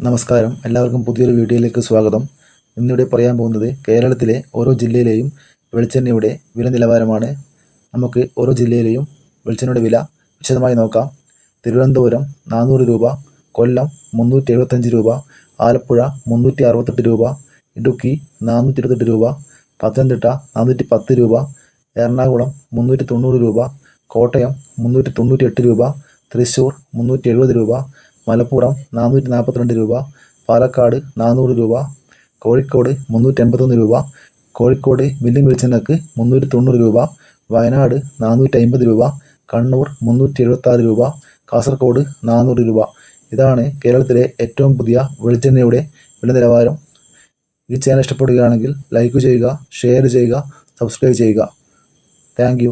നമസ്കാരം. എല്ലാവർക്കും പുതിയൊരു വീഡിയോയിലേക്ക് സ്വാഗതം. ഇന്നിവിടെ പറയാൻ പോകുന്നത് കേരളത്തിലെ ഓരോ ജില്ലയിലെയും വെളിച്ചെണ്ണയുടെ വില നിലവാരമാണ്. നമുക്ക് ഓരോ ജില്ലയിലെയും വെളിച്ചെണ്ണയുടെ വില വിശദമായി നോക്കാം. തിരുവനന്തപുരം നാനൂറ് രൂപ കൊല്ലം മുന്നൂറ്റി എഴുപത്തഞ്ച് രൂപ ആലപ്പുഴ മുന്നൂറ്റി അറുപത്തെട്ട് രൂപ ഇടുക്കി നാനൂറ്റി ഇരുപത്തെട്ട് രൂപ പത്തനംതിട്ട നാനൂറ്റി പത്ത് രൂപ എറണാകുളം മുന്നൂറ്റി തൊണ്ണൂറ് രൂപ കോട്ടയം മുന്നൂറ്റി തൊണ്ണൂറ്റി എട്ട് രൂപ തൃശ്ശൂർ മുന്നൂറ്റി എഴുപത് രൂപ മലപ്പുറം നാനൂറ്റി നാൽപ്പത്തിരണ്ട് രൂപ പാലക്കാട് നാനൂറ് രൂപ കോഴിക്കോട് മുന്നൂറ്റി എൺപത്തൊന്ന് രൂപ കോഴിക്കോട് മില്ലിൻ വെളിച്ചെണ്ണക്ക് മുന്നൂറ്റി തൊണ്ണൂറ് രൂപ വയനാട് നാനൂറ്റി അമ്പത് രൂപ കണ്ണൂർ മുന്നൂറ്റി എഴുപത്താറ് രൂപ കാസർഗോഡ് നാനൂറ് രൂപ. ഇതാണ് കേരളത്തിലെ ഏറ്റവും പുതിയ വെളിച്ചെണ്ണയുടെ വില നിലവാരം ഈ ചാനൽ ഇഷ്ടപ്പെടുകയാണെങ്കിൽ ലൈക്ക് ചെയ്യുക ഷെയർ ചെയ്യുക സബ്സ്ക്രൈബ് ചെയ്യുക. താങ്ക്